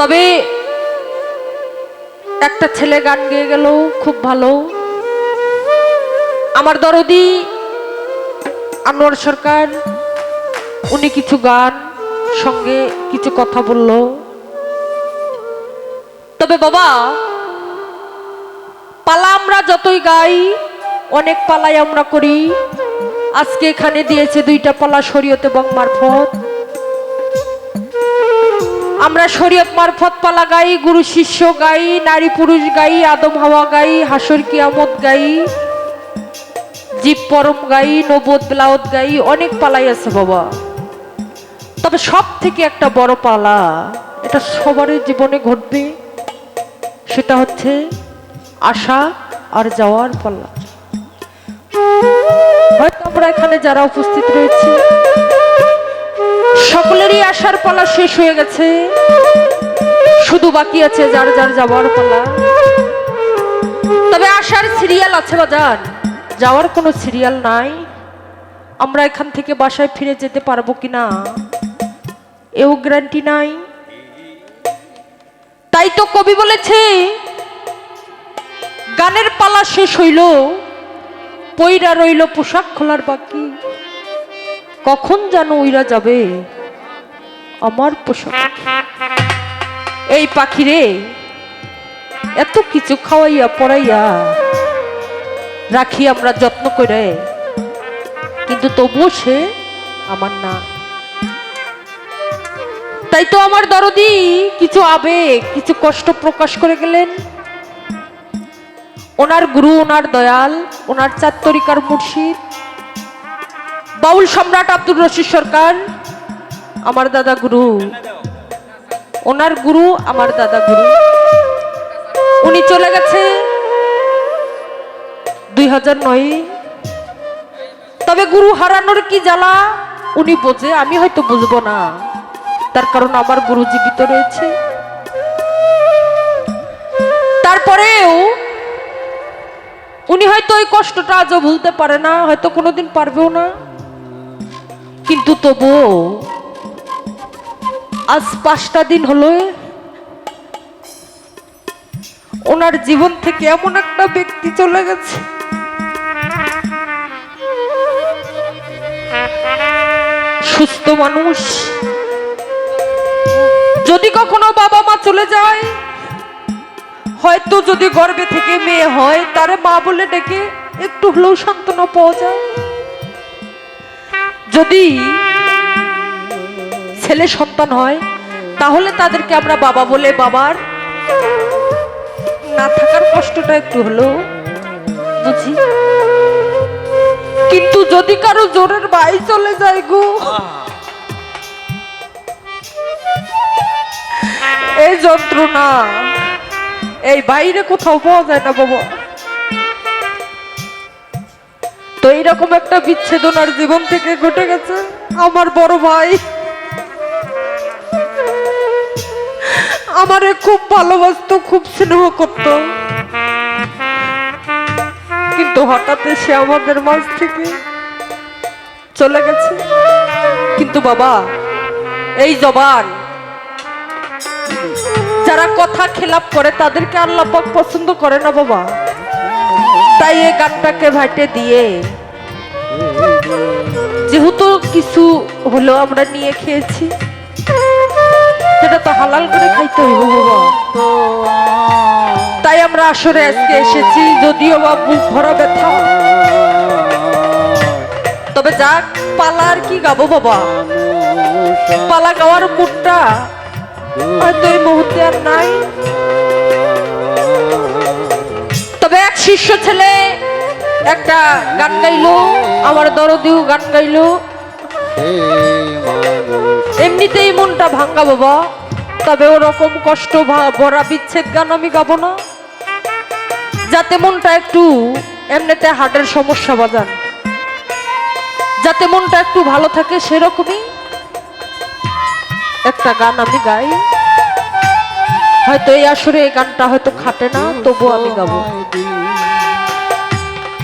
তবে একটা ছেলে গান গেয়ে গেল খুব ভালো। আমার দরদি আনোয়ার সরকার, উনি কিছু গান, সঙ্গে কিছু কথা বলল। তবে বাবা, পালা আমরা যতই গাই, অনেক পালাই আমরা করি। আজকে এখানে দিয়েছে দুইটা পালা শরীয়ত এবং মারফত আমরা শরীয়ত মারফত পালা গাই, গুরু শিষ্য গাই, নারী পুরুষ গাই, আদম হাওয়া গাই, হাসর কিয়ামত গাই, জীব পরম গাই নবদ বেলাওত গাই, অনেক পালাই আছে বাবা। তবে সব থেকে একটা বড় পালা, এটা সবারই জীবনে ঘটবে, সেটা হচ্ছে আসা আর যাওয়ার পালা। হয়তো আমরা এখানে যারা উপস্থিত রয়েছি সকলেরই আসার পালা শেষ হয়ে গেছে। শুধু বাকি আছে যার যার যাওয়ার পালা। তবে আসার সিরিয়াল আছে বাজার যাওয়ার কোনো সিরিয়াল নাই। আমরা এখান থেকে বাসায় ফিরে যেতে পারব কিনা? এও গ্যারান্টি নাই। তাই তো কবি বলেছে, গানের পালা শেষ হইল, পইরা রইল পোশাক খোলার বাকি। কখন যেন উইরা যাবে? আমার পোশাক। এই পাখিরে, এত কিছু খাওয়াইয়া পড়াইয়া রাখি আমরা যত্ন করে। কিন্তু তবুও সে আমার না। তাই তো আমার দরদি কিছু আবেগ, কিছু কষ্ট প্রকাশ করে গেলেন। ওনার গুরু, ওনার দয়াল, ওনার চার তরিকার মুর্শিদ বাউল সম্রাট আব্দুর রশিদ সরকার, আমার দাদা গুরু। ওনার গুরু আমার দাদা গুরু। উনি চলে গেছে দুই হাজার নয়। তবে গুরু হারানোর কি জ্বালা? উনি বোঝে, আমি হয়তো বুঝব না। তার কারণ আমার গুরু জীবিত রয়েছে। তারপরেও উনি হয়তো ওই কষ্টটা আজও ভুলতে পারে না, হয়তো কোনোদিন পারবেও না। কিন্তু তবুও আজ পাঁচটা দিন হলো ওনার জীবন থেকে এমন একটা ব্যক্তি চলে গেছে। সুস্থ মানুষ। যদি কখনো বাবা মা চলে যায়, হয়তো যদি গর্বে থেকে মেয়ে হয়, তারে মা বলে ডেকে একটু হলেও সান্ত্বনা পাওয়া যায়। যদি ছেলে সন্তান হয়, তাহলে তাদেরকে আমরা বাবা বলে বাবার না থাকার কষ্টটা একটু হলেও বুঝি। কিন্তু যদি কারও জোরের বাই চলে যায় গো, এই যন্ত্রণা, এই বাইরে কোথাও পাওয়া যায় না বাবা। তো এইরকম একটা বিচ্ছেদ ওনার জীবন থেকে ঘটে গেছে, আমার বড় ভাই। আমারে খুব ভালোবাসতো, খুব স্নেহ করত। কিন্তু হঠাৎ সে আমাদের মাঝ থেকে চলে গেছে। কিন্তু বাবা, এই জবান, যারা কথা খেলাপ করে, তাদেরকে আল্লাপাক পছন্দ করে না বাবা। তাই এই গানটাকে ভাইটে দিয়ে যেহেতু কিছু হলেও আমরা নিয়ে খেয়েছি, সেটা তো হালাল করে খাইতে হইব বাবা। তাই আমরা আসরে আজকে এসেছি, যদিও বা বুক ভরা ব্যথা। তবে যাক, পালা আর কি গাবো বাবা। পালা গাওয়ার মুডটা হয়তো এই মুহূর্তে আর নাই। তবে এক শিষ্য ছেলে একটা গান গাইলো, আমার দরদিও গান গাইলো। এমনিতেই মনটা ভাঙ্গা বাবা, তবে ওরকম কষ্ট ভরা বিচ্ছেদ গান আমি গাবো না। যাতে মনটা একটু এমনিতে হার্টের সমস্যা বাজান। যাতে মনটা একটু ভালো থাকে সেরকমই একটা গান আমি গাই। হয়তো এই আসরে এই গানটা হয়তো খাটে না তবু আমি গাবো।